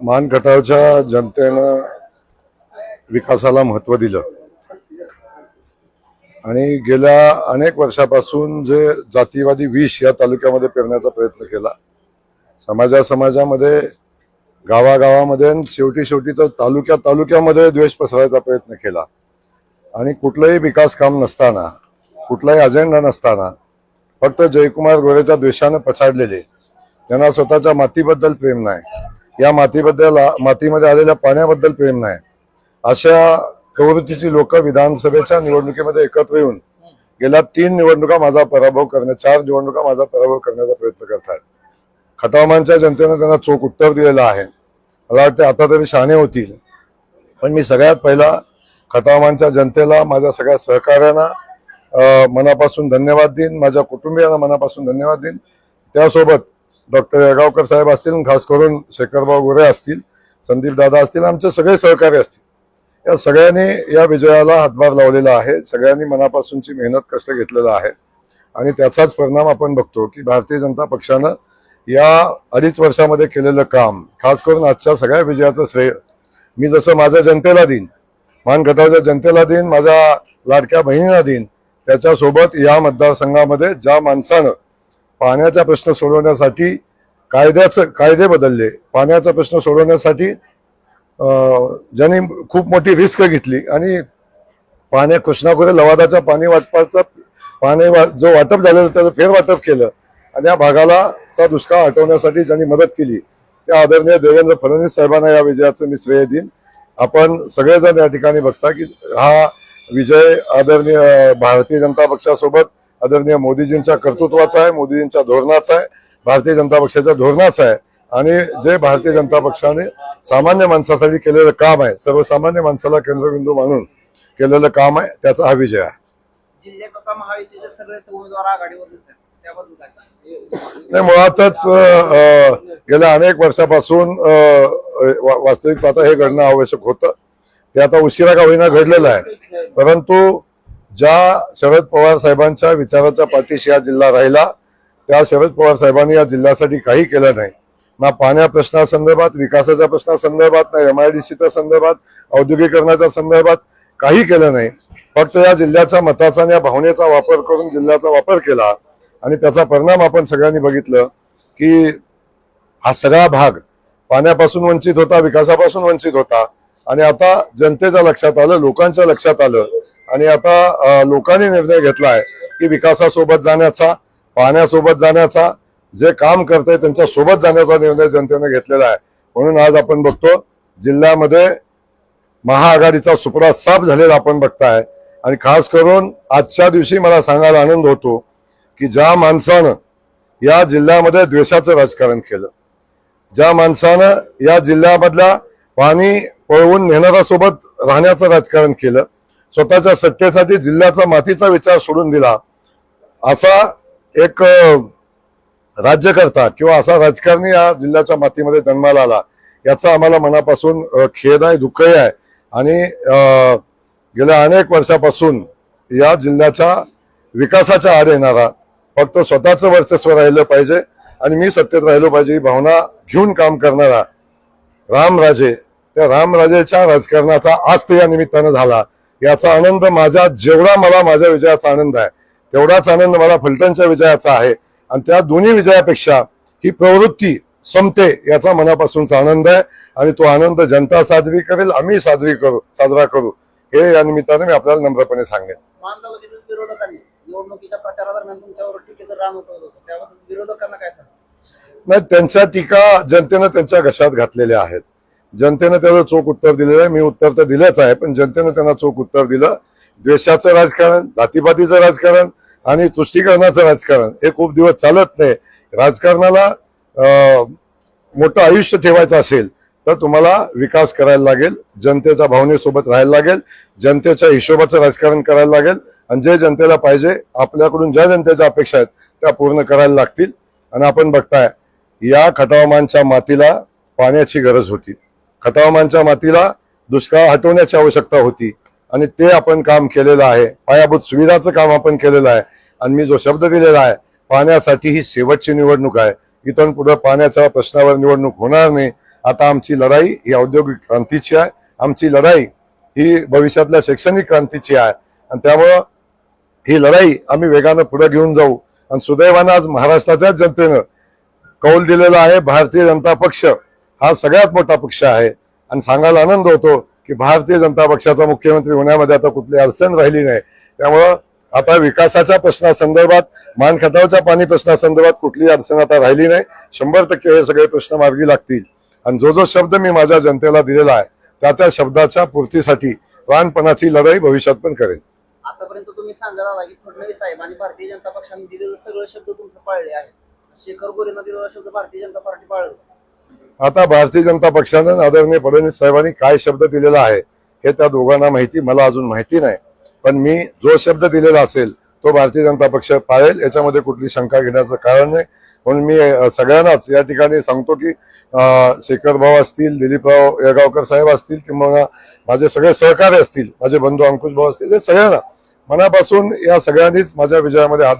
मान गटावच्या जनतेनं विकासाला महत्त्व दिलं. आणि गेल्या अनेक वर्षापासून जे जातीवादी विष या तालुक्यामध्ये पेरण्याचा प्रयत्न केला समाजा समाजामध्ये गावागावामध्ये शेवटी शेवटी तर तालुक्या तालुक्यामध्ये द्वेष पसरायचा प्रयत्न केला. आणि कुठलंही विकास काम नसताना कुठलाही अजेंडा नसताना फक्त जयकुमार गोरेच्या द्वेषानं पछाडलेले. त्यांना स्वतःच्या मातीबद्दल प्रेम नाही. या मातीबद्दल मातीमध्ये आलेल्या पाण्याबद्दल प्रेम नाही. अशा प्रवृत्तीची लोक विधानसभेच्या निवडणुकीमध्ये एकत्र येऊन गेल्या तीन निवडणुका माझा पराभव करण्या चार निवडणुका माझा पराभव करण्याचा प्रयत्न करतात. खटामांच्या जनतेनं त्यांना चोख उत्तर दिलेलं आहे. मला वाटतं आता तरी शहाणे होतील. पण मी सगळ्यात पहिला खटामांच्या जनतेला माझ्या सगळ्या सहकाऱ्यांना मनापासून धन्यवाद देईन. माझ्या कुटुंबियांना मनापासून धन्यवाद देईन. त्यासोबत डॉक्टर येगावकर साहेब असतील खास करून शेखरभाऊ गोरे असतील संदीप दादा असतील आमचे सगळे सहकारी असतील. या सगळ्यांनी या विजयाला हातभार लावलेला आहे. सगळ्यांनी मनापासूनची मेहनत कष्ट घेतलेला आहे? आणि त्याचाच परिणाम आपण बघतो की भारतीय जनता पक्षानं या अडीच वर्षामध्ये केलेलं काम खास करून आजच्या सगळ्या विजयाचं श्रेय मी जसं माझ्या जनतेला देईन मान गटाच्या जनतेला देईन माझ्या लाडक्या बहिणीला देईन त्याच्यासोबत या मतदारसंघामध्ये ज्या माणसानं पाण्याचा प्रश्न सोडवण्यासाठी कायद्याचं कायदे बदलले पाण्याचा प्रश्न सोडवण्यासाठी ज्यांनी खूप मोठी रिस्क घेतली आणि पाण्या कृष्णाखोरे लवादाच्या पाणी वाटपाचा पाणी वा- जो वाटप झालेलं त्याचं फेरवाटप केलं आणि या भागाला दुष्काळ हटवण्यासाठी ज्यांनी मदत केली त्या आदरणीय देवेंद्र फडणवीस साहेबांना या विजयाचं मी श्रेय देईन. आपण सगळेजण या ठिकाणी बघता की हा विजय आदरणीय भारतीय जनता पक्षासोबत आदरणीय मोदीजींच्या कर्तृत्वाचा आहे मोदीजींच्या धोरणाचा आहे भारतीय जनता पक्षाच्या धोरणाचा आहे. आणि जे भारतीय जनता पक्षाने सामान्य माणसासाठी केलेलं काम आहे सर्वसामान्य माणसाला केंद्रबिंदू मानून केलेलं काम आहे त्याचा हा विजय आहे? नाही मुळातच गेल्या अनेक वर्षापासून वास्तविक पाहता हे घडणं आवश्यक होतं. ते आता उशिरा का होईना घडलेलं आहे. परंतु ज्या शरद पवार साहेबांच्या विचाराच्या पाठीशी हा जिल्हा राहिला त्या शरद पवार साहेबांनी या जिल्ह्यासाठी काही केलं नाही. ना पाण्या प्रश्नासंदर्भात विकासाच्या प्रश्नासंदर्भात ना एमआयडीसीच्या संदर्भात औद्योगिकरणाच्या संदर्भात काही केलं नाही. फक्त या जिल्ह्याच्या मताचा आणि या भावनेचा वापर करून जिल्ह्याचा वापर केला आणि त्याचा परिणाम आपण सगळ्यांनी बघितलं की हा सगळा भाग पाण्यापासून वंचित होता विकासापासून वंचित होता. आणि आता जनतेच्या लक्षात आलं लोकांच्या लक्षात आलं आणि आता लोकांनी निर्णय घेतला आहे की विकासासोबत जाण्याचा पाण्यासोबत जाण्याचा जे काम करतंय त्यांच्यासोबत जाण्याचा निर्णय जनतेने घेतलेला आहे. म्हणून आज आपण बघतो जिल्ह्यामध्ये महाआघाडीचा सुपडा साफ झालेला आपण बघताय. आणि खास करून आजच्या दिवशी मला सांगायला आनंद होतो की ज्या माणसानं या जिल्ह्यामध्ये द्वेषाचं राजकारण केलं ज्या माणसानं या जिल्ह्यामधल्या पाणी पळवून नेणाऱ्यासोबत राहण्याचं राजकारण केलं. स्वतःच्या सत्तेसाठी जिल्ह्याचा मातीचा विचार सोडून दिला. असा एक राज्यकर्ता किंवा असा राजकारणी या जिल्ह्याच्या मातीमध्ये जन्माला आला. याचा आम्हाला मनापासून खेद आहे दुःखही आहे. आणि गेल्या अनेक वर्षापासून या जिल्ह्याच्या विकासाच्या आड येणारा फक्त स्वतःचं वर्चस्व राहिलं पाहिजे आणि मी सत्तेत राहिलो पाहिजे ही भावना घेऊन काम करणारा रामराजे त्या रामराजेच्या राजकारणाचा आज ते या निमित्तानं झाला. याचा आनंद माझ्या जेवढा मला माझ्या विजयाचा आनंद आहे तेवढाच आनंद मला फलटणच्या विजयाचा आहे. आणि त्या दोन्ही विजयापेक्षा ही प्रवृत्ती संपते याचा मनापासूनचा आनंद आहे. आणि तो आनंद जनता साजरी करेल आम्ही साजरी करू साजरा करू. हे या निमित्ताने मी आपल्याला नम्रपणे सांगेन. नाही त्यांच्या टीका जनतेनं त्यांच्या घशात घातलेल्या आहेत. जनतेनं त्याचं चोख उत्तर दिलेलं आहे. मी उत्तर तर दिलंच आहे पण जनतेनं त्यांना चोख उत्तर दिलं. द्वेषाचं राजकारण जातीपातीचं राजकारण आणि तुष्टीकरणाचं राजकारण हे खूप दिवस चालत नाही. राजकारणाला मोठं आयुष्य ठेवायचं असेल तर तुम्हाला विकास करायला लागेल जनतेच्या भावनेसोबत राहायला लागेल जनतेच्या हिशोबाचं राजकारण करायला लागेल आणि जे जनतेला पाहिजे आपल्याकडून ज्या जनतेच्या अपेक्षा आहेत त्या पूर्ण करायला लागतील. आणि आपण बघताय या खटावमानच्या मातीला पाण्याची गरज होती. खटावमानच्या मातीला दुष्काळ हटवण्याची आवश्यकता होती आणि ते आपण काम केलेलं आहे. पायाभूत सुविधाचं काम आपण केलेलं आहे. आणि मी जो शब्द दिलेला आहे पाण्यासाठी ही शेवटची निवडणूक आहे. इथून पुढे पाण्याच्या प्रश्नावर निवडणूक होणार नाही. आता आमची लढाई ही औद्योगिक क्रांतीची आहे. आमची लढाई ही भविष्यातल्या शैक्षणिक क्रांतीची आहे. आणि त्यामुळं ही लढाई आम्ही वेगानं पुढे घेऊन जाऊ. आणि सुदैवानं आज महाराष्ट्राच्याच जनतेनं कौल दिलेला आहे भारतीय जनता पक्ष. हा सगळ्यात मोठा पक्ष आहे. आणि सांगायला आनंद होतो की भारतीय जनता पक्षाचा मुख्यमंत्री होण्यामध्ये आता कुठली अडचण राहिली नाही. त्यामुळं आता विकासाच्या प्रश्नासंदर्भात मानखतावच्या पाणी प्रश्नासंदर्भात कुठली अडचण आता राहिली नाही. शंभर टक्के हे सगळे प्रश्न मार्गी लागतील. आणि जो जो शब्द मी माझ्या जनतेला दिलेला आहे त्या त्या शब्दाच्या पूर्तीसाठी प्राणपणाची लढाई भविष्यात पण करेल आतापर्यंत तुम्ही सांगत की फडणवीस साहेब आणि भारतीय जनता पक्षाने दिलेले सगळे शब्द तुमचे पाळले आहेत शेखर गोरेनं दिलेला शब्द भारतीय जनता पार्टी पाळलं. आता भारतीय जनता पक्षानं आदरणीय फडणवीस साहेबांनी काय शब्द दिलेला आहे हे त्या दोघांना माहिती मला अजून माहिती नाही. पण मी जो शब्द दिलेला असेल तो भारतीय जनता पक्ष पाळेल याच्यामध्ये कुठली शंका घेण्याचं कारण नाही. म्हणून मी सगळ्यांनाच या ठिकाणी सांगतो की अ, शेखर भाऊ असतील दिलीपराव येळगावकर साहेब असतील किंवा माझे सगळे सहकारी असतील माझे बंधू अंकुश भाऊ असतील हे सगळ्यांना मनापासून या सगळ्यांनीच माझ्या विजयामध्ये हात